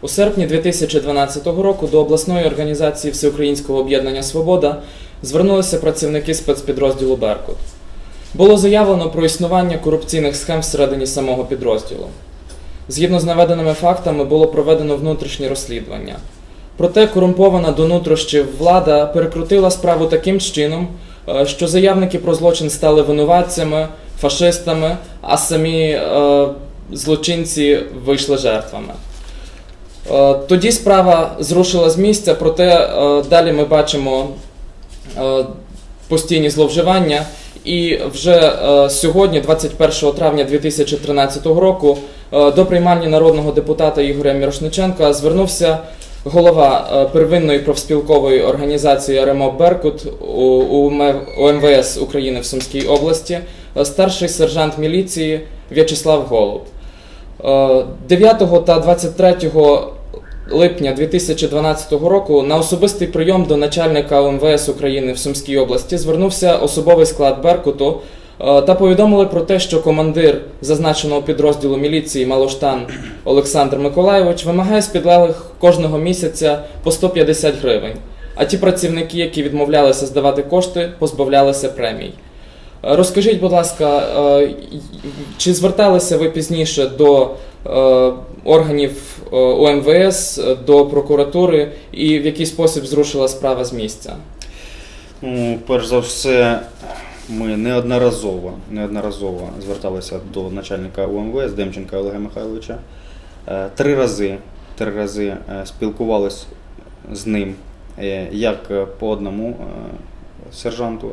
У серпні 2012 року до обласної організації Всеукраїнського об'єднання Свобода звернулися працівники спецпідрозділу Беркут. Було заявлено про існування корупційних схем всередині самого підрозділу. Згідно з наведеними фактами, було проведено внутрішнє розслідування. Проте корумпована до нутрощів влада перекрутила справу таким чином, е, що заявники про злочин стали винуватцями, фашистами, а самі е, злочинці вийшли жертвами. Е, Тоді справа зрушила з місця, проте е, далі ми бачимо е, постійні зловживання. І вже сьогодні, 21 травня 2013 року, до приймальні народного депутата Ігоря Мірошниченка звернувся голова первинної профспілкової організації РМО Беркут у, МВС України в Сумській області, старший сержант міліції В'ячеслав Голуб. Е, 9 та 23 липня 2012 року на особистий прийом до начальника УМВС України в Сумській області звернувся особовий склад Беркуту е, та повідомили про те, що командир зазначеного підрозділу міліції Малоштан Олександр Миколайович вимагає з підлеглих кожного місяця по 150 гривень. А ті працівники, які відмовлялися здавати кошти, позбавлялися премій. Е, Розкажіть, будь ласка, е, чи зверталися ви пізніше до органів е, УМВС, е, до прокуратури, і в який спосіб зрушила справа з місця? Ну, перш за все, ми неодноразово, неодноразово зверталися до начальника УМВС Демченка Олега Михайловича. Е, Три рази, три рази е, спілкувались з ним е, як е, по одному е, сержанту,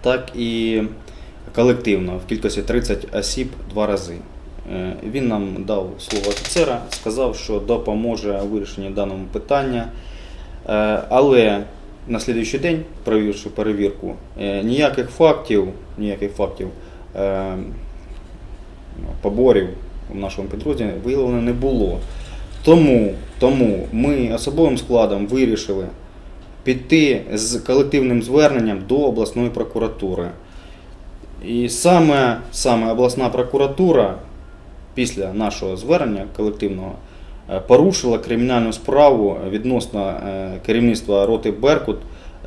так і колективно в кількості 30 осіб два рази. Е, Він нам дав слово офіцера, сказав, що допоможе у вирішенні даного питання. Е, Але на слідуючий день, провівши перевірку, е, ніяких фактів, ніяких фактів поборів в нашому підрозділі виявлено не було. Тому, тому ми особовим складом вирішили піти з колективним зверненням до обласної прокуратури. І саме, саме обласна прокуратура після нашого звернення колективного е, порушила кримінальну справу відносно е, керівництва роти Беркут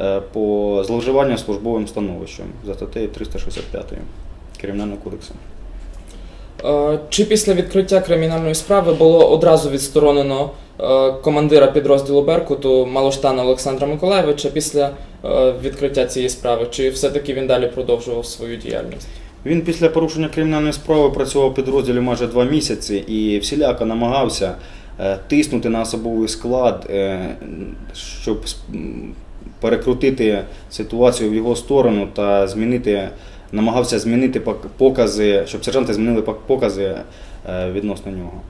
е, по зловживанню службовим становищем за статтею 365 Кримінального кодексу. Чи після відкриття кримінальної справи було одразу відсторонено командира підрозділу Беркуту Малоштана Олександра Миколаєвича після відкриття цієї справи? Чи все-таки він далі продовжував свою діяльність? Він після порушення кримінальної справи працював підрозділі майже два місяці і всіляко намагався е, тиснути на особовий склад, е, щоб перекрутити ситуацію в його сторону та змінити, намагався змінити пок- покази, щоб сержанти змінили пок- покази е, відносно нього.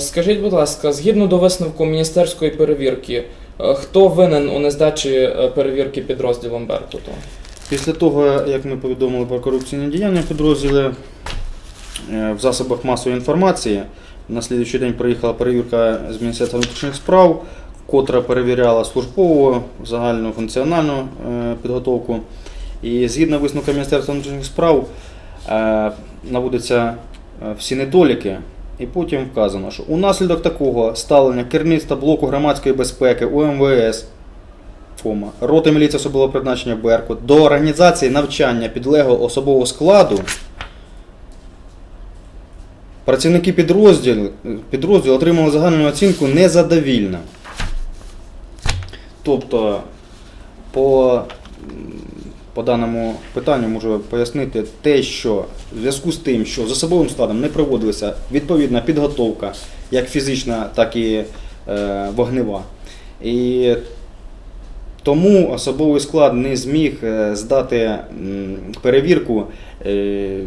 Скажіть, будь ласка, згідно до висновку міністерської перевірки, хто винен у нездачі перевірки підрозділом Беркуту? Після того, як ми повідомили про корупційні діяння в підрозділі е, в засобах масової інформації, на слідуючий день приїхала перевірка з Міністерства внутрішніх справ, котра перевіряла службову загальну функціональну е, підготовку. І згідно висновка Міністерства внутрішніх справ е, наводяться всі недоліки. І потім вказано, що унаслідок такого ставлення керівництва блоку громадської безпеки УМВС Кома. Роти міліції особливого призначення Беркут до організації навчання підлеглого особового складу. Працівники підрозділу, підрозділу отримали загальну оцінку незадовільно. Тобто, по, по даному питанню можу пояснити те, що в зв'язку з тим, що з особовим складом не проводилася відповідна підготовка, як фізична, так і е, вогнева. І тому особовий склад не зміг е, здати перевірку, е,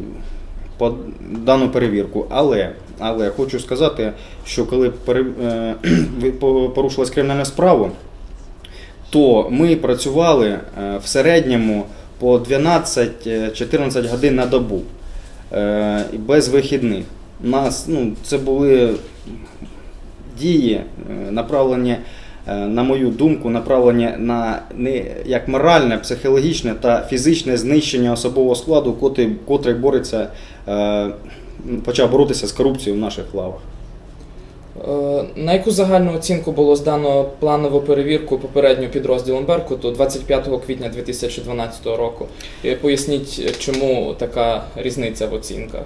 дану перевірку. Але, але хочу сказати, що коли е, порушилась кримінальна справа, то ми працювали в середньому по 12-14 годин на добу без вихідних. Нас, ну, це були дії, направлені, на мою думку, направлені на не як моральне, психологічне та фізичне знищення особового складу, котрий, котрий бореться, е, почав боротися з корупцією в наших лавах. Е, На яку загальну оцінку було здано планову перевірку попередньо підрозділом Беркуту 25 квітня 2012 року? Поясніть, чому така різниця в оцінках?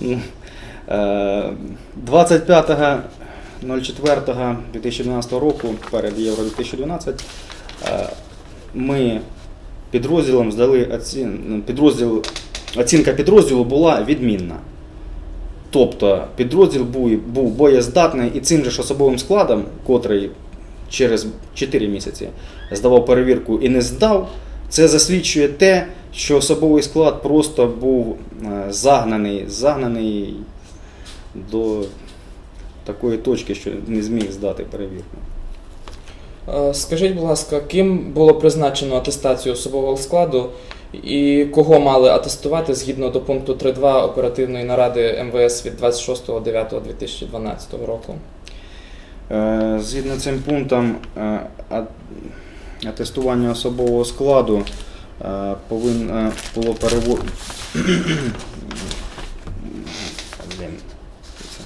Ну, е, 25.04.2012 року, перед Євро 2012, е, ми підрозділом здали оцін... підрозділ, оцінка підрозділу була відмінна. Тобто підрозділ був, був боєздатний і цим же ж особовим складом, котрий через 4 місяці здавав перевірку і не здав, це засвідчує те, що особовий склад просто був е, загнаний, загнаний до такої точки, що не зміг здати перевірку. Е, Скажіть, будь ласка, ким було призначено атестацію особового складу і кого мали атестувати згідно до пункту 3.2 оперативної наради МВС від 26.09.2012 року? Е, Згідно цим пунктам, е, атестування особового складу повинно було перево... Блін, це.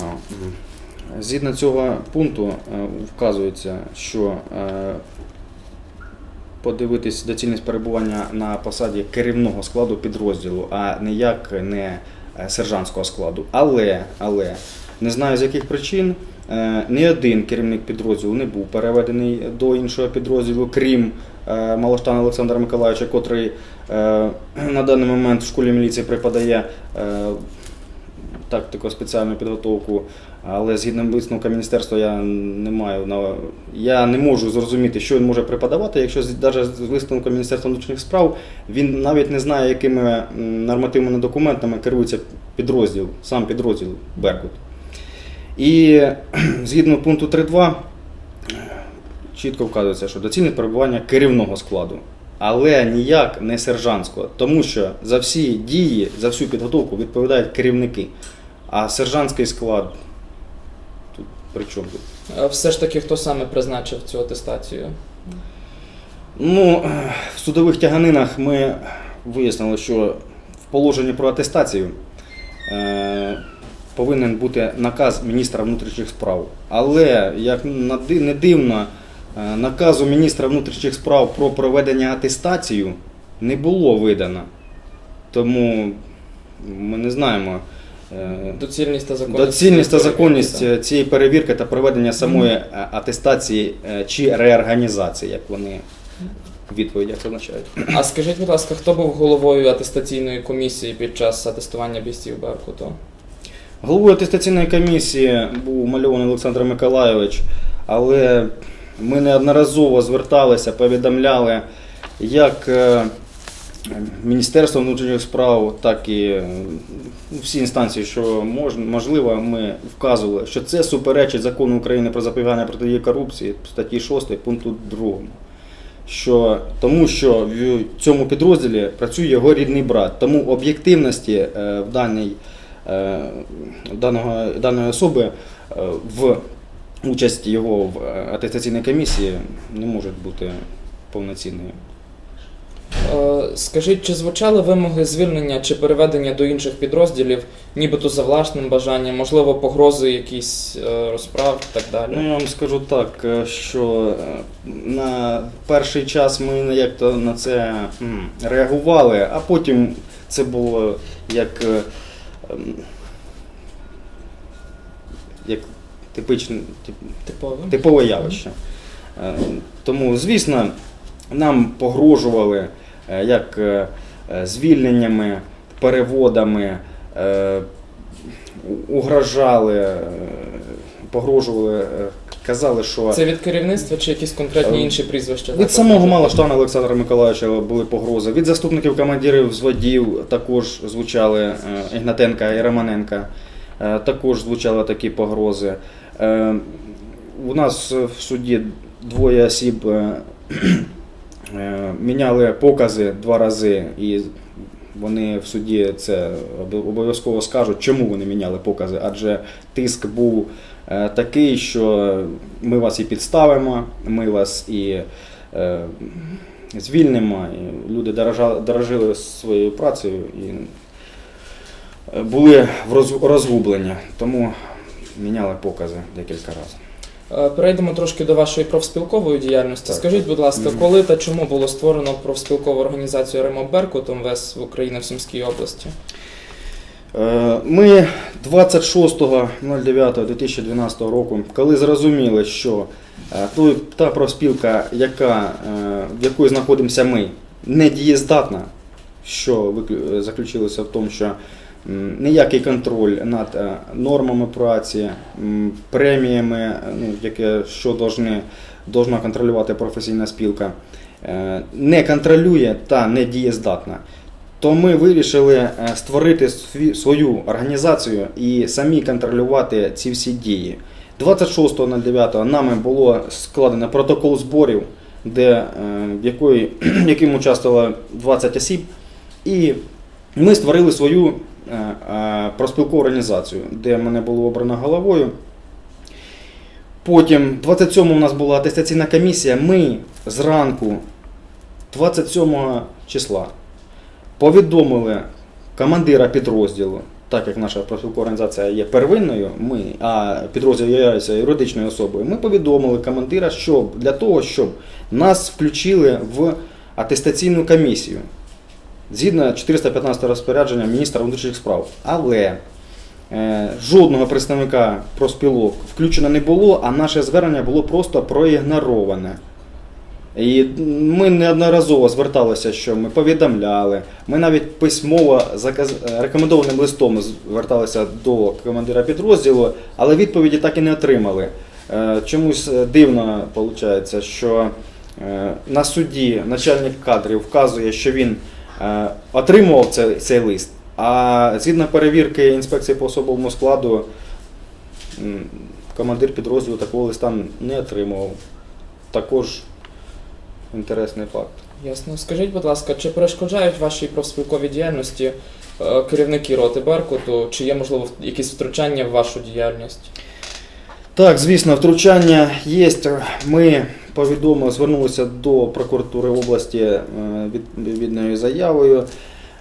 А, м. Згідно цього пункту е, вказується, що е, подивитись доцільність перебування на посаді керівного складу підрозділу, а ніяк не е, сержантського складу. Але, але не знаю з яких причин. Ні один керівник підрозділу не був переведений до іншого підрозділу, крім Малоштана Олександра Миколаївича, котрий на даний момент в школі міліції преподає е, тактико спеціальну підготовку. Але згідно висновка міністерства я не маю на я не можу зрозуміти, що він може преподавати, якщо навіть з висновком Міністерства внутрішніх справ він навіть не знає, якими нормативними документами керується підрозділ, сам підрозділ Беркут. І згідно пункту 3.2 чітко вказується, що доцільне перебування керівного складу, але ніяк не сержантського, тому що за всі дії, за всю підготовку відповідають керівники. А сержантський склад при чому тут? Е, Все ж таки, хто саме призначив цю атестацію? Ну, в судових тяганинах ми вияснили, що в положенні про атестацію е, повинен бути наказ міністра внутрішніх справ. Але, як не дивно, е, наказу міністра внутрішніх справ про проведення атестацію не було видано. Тому ми не знаємо. Е, Доцільність та законність. Доцільність та законність перевірки, е, цієї перевірки та проведення самої е, атестації чи реорганізації, як вони в відповідях означають. А скажіть, будь ласка, хто був головою атестаційної комісії під час атестування бійців Беркуту? Головою атестаційної комісії був мальований Олександр Миколайович, але ми неодноразово зверталися, повідомляли як Міністерство внутрішніх справ, так і е, всі інстанції, що мож, можливо, ми вказували, що це суперечить закону України про запобігання протидії корупції, статті 6 пункту 2. Що, тому що в цьому підрозділі працює його рідний брат. Тому об'єктивності е, в даній е, даного, даної особи в участі його в атестаційній комісії не може бути повноцінною. Е, Скажіть, чи звучали вимоги звільнення чи переведення до інших підрозділів, нібито за власним бажанням, можливо, погрози якісь е, розправ і так далі? Ну, я вам скажу так, е, що на перший час ми як то на це реагували, а потім це було як, як типичне, тип- Типово? типове явище. Тому, звісно, нам погрожували як е, е, звільненнями, переводами, е, угрожали, е, погрожували, е, казали, що Це від керівництва чи якісь конкретні Е, інші прізвища? від самого може? Малоштана Олександра Миколаївича були погрози, від заступників командирів взводів також звучали е, Ігнатенка і Романенка, е, також звучали такі погрози. Е, У нас в суді двоє осіб е, е, міняли покази два рази, і вони в суді це обов'язково скажуть, чому вони міняли покази, адже тиск був е, такий, що ми вас і підставимо, ми вас і е, звільнимо. І люди дорожили своєю працею і е, були в роз- розгублені, тому міняли покази декілька разів. Е, Перейдемо трошки до вашої профспілкової діяльності. Так. Скажіть, будь ласка, коли та чому було створено профспілкову організацію Ремо Беркут МВС в Україні в Сумській області? Е, Ми 26.09.2012 року, коли зрозуміли, що е, той- та профспілка, яка, в якої знаходимося ми, не дієздатна, що заключилося в тому, що ніякий контроль над е, нормами праці, преміями, е, ну, яке що должны, должна контролювати професійна спілка, е, не контролює та не дієздатна то ми вирішили створити свою організацію і самі контролювати ці всі дії. 26.09 нами було складено протокол зборів, де, якої, яким участвувало 20 осіб, і ми створили свою е, е, організацію, де мене було обрано головою. Потім 27 у нас була атестаційна комісія. Ми зранку 27 числа повідомили командира підрозділу, так як наша профспілкова організація є первинною, ми, а підрозділ є юридичною особою, ми повідомили командира, щоб для того, щоб нас включили в атестаційну комісію згідно 415 розпорядження міністра внутрішніх справ. Але е, жодного представника профспілок включено не було, а наше звернення було просто проігнороване. І ми неодноразово зверталися, що ми повідомляли. Ми навіть письмово заказ... рекомендованим листом зверталися до командира підрозділу, але відповіді так і не отримали. Е, Чомусь е, дивно виходить, що на суді начальник кадрів вказує, що він отримував цей, цей лист, а згідно перевірки інспекції по особовому складу, командир підрозділу такого листа не отримував. Також інтересний факт. Ясно. Скажіть, будь ласка, чи перешкоджають вашій профспілковій діяльності е, керівники роти Беркуту, чи є можливо якісь втручання в вашу діяльність? Так, звісно, втручання є. Ми повідомили, звернулися до прокуратури області е, відповідною заявою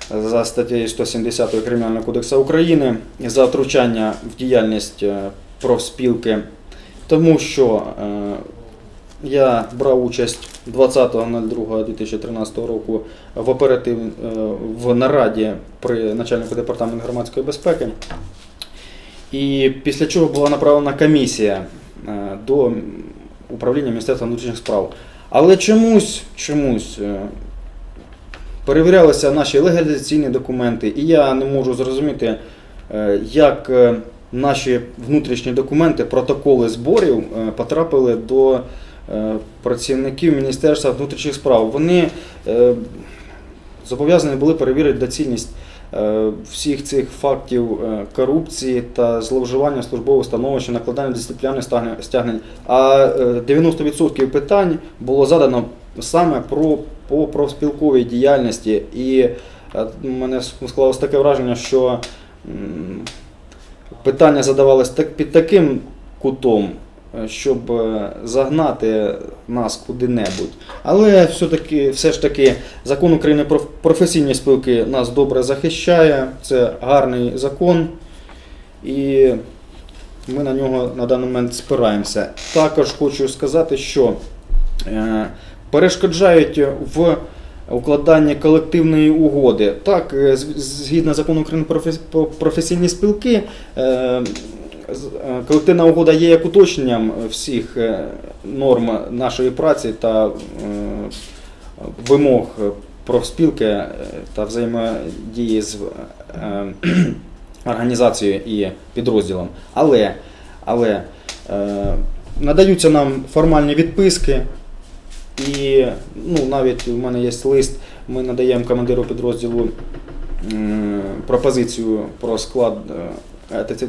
за статтею 170 Кримінального кодексу України за втручання в діяльність е, профспілки, тому що е, я брав участь 20.02.2013 року в оператив в нараді при начальнику департаменту громадської безпеки. І після чого була направлена комісія до управління Міністерства внутрішніх справ. Але чомусь, чомусь е, перевірялися наші легалізаційні документи, і я не можу зрозуміти, е, як е, наші внутрішні документи, протоколи зборів потрапили до працівників Міністерства внутрішніх справ. Вони зобов'язані були перевірити доцільність всіх цих фактів е, корупції та зловживання службового становища, накладання дисциплінарних стягнень-. А е, 90% питань було задано саме про по профспілковій діяльності. І е, мене склалось таке враження, що питання задавалися так, під таким кутом, е, щоб е, загнати нас куди-небудь. Але все-таки, все ж таки закон України про професійні спілки нас добре захищає. Це гарний закон. І ми на нього на даний момент спираємося. Також хочу сказати, що е, перешкоджають в укладанні колективної угоди. Так, е, згідно закону України про професійні спілки, е, е, колективна угода є як уточненням всіх е, норм нашої праці та е, вимог профспілки е, та взаємодії з е, організацією і підрозділом. Але, але е, надаються нам формальні відписки, і ну, навіть у мене є лист, ми надаємо командиру підрозділу пропозицію про склад, е, е,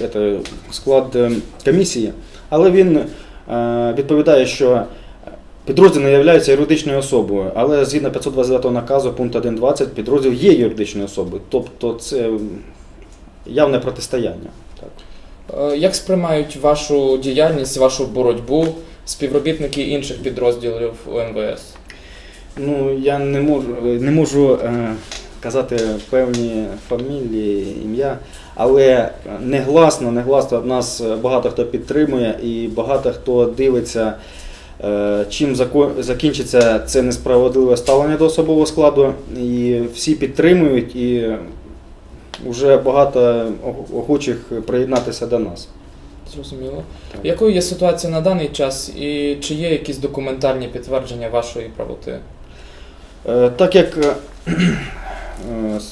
ете- склад е, комісії, але він відповідає, що підрозділ не є юридичною особою, але згідно 529 наказу пункт 1.20 підрозділ є юридичною особою. Тобто це явне протистояння. Так. Як сприймають вашу діяльність, вашу боротьбу співробітники інших підрозділів УМВС? Ну, я не можу, не можу казати певні фамілії, ім'я, але негласно, негласно нас багато хто підтримує і багато хто дивиться, е, чим закінчиться це несправедливе ставлення до особового складу. І всі підтримують, і вже багато охочих приєднатися до нас. Зрозуміло. Так. Якою є ситуація на даний час і чи є якісь документальні підтвердження вашої правоти? Е, Так як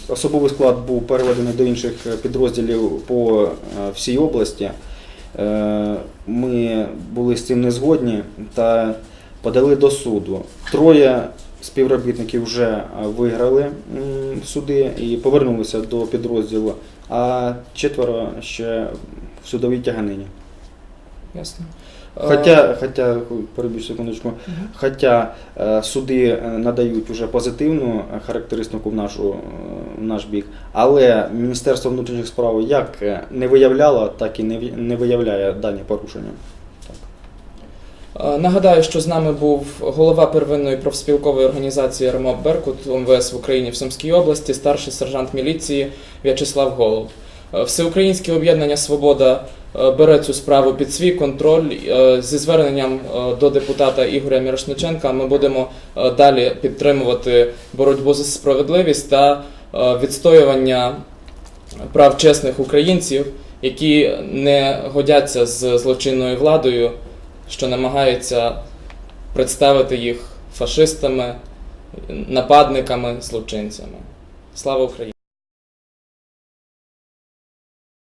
особовий склад був переведений до інших підрозділів по е, всій області, е, ми були з цим не згодні та подали до суду. Троє співробітників вже е, виграли суди і повернулися до підрозділу, а четверо ще в судовій тяганині. Ясно. Хоча, хоча, перебіж секундочку, Мгм. Хоча е, суди е, надають уже позитивну е, характеристику в, нашу, е, в наш бік, але Міністерство внутрішніх справ як е, не виявляло, так і не виявляє дані порушення. Е, Нагадаю, що з нами був голова первинної профспілкової організації РМО Беркут МВС в Україні в Сумській області, старший сержант міліції В'ячеслав Голуб. Е, Всеукраїнське об'єднання Свобода е, бере цю справу під свій контроль Е, зі зверненням е, до депутата Ігоря Мірошниченка. Ми будемо е, далі підтримувати боротьбу за справедливість та е, відстоювання прав чесних українців, які не годяться з злочинною владою, що намагаються представити їх фашистами, нападниками, злочинцями. Слава Україні!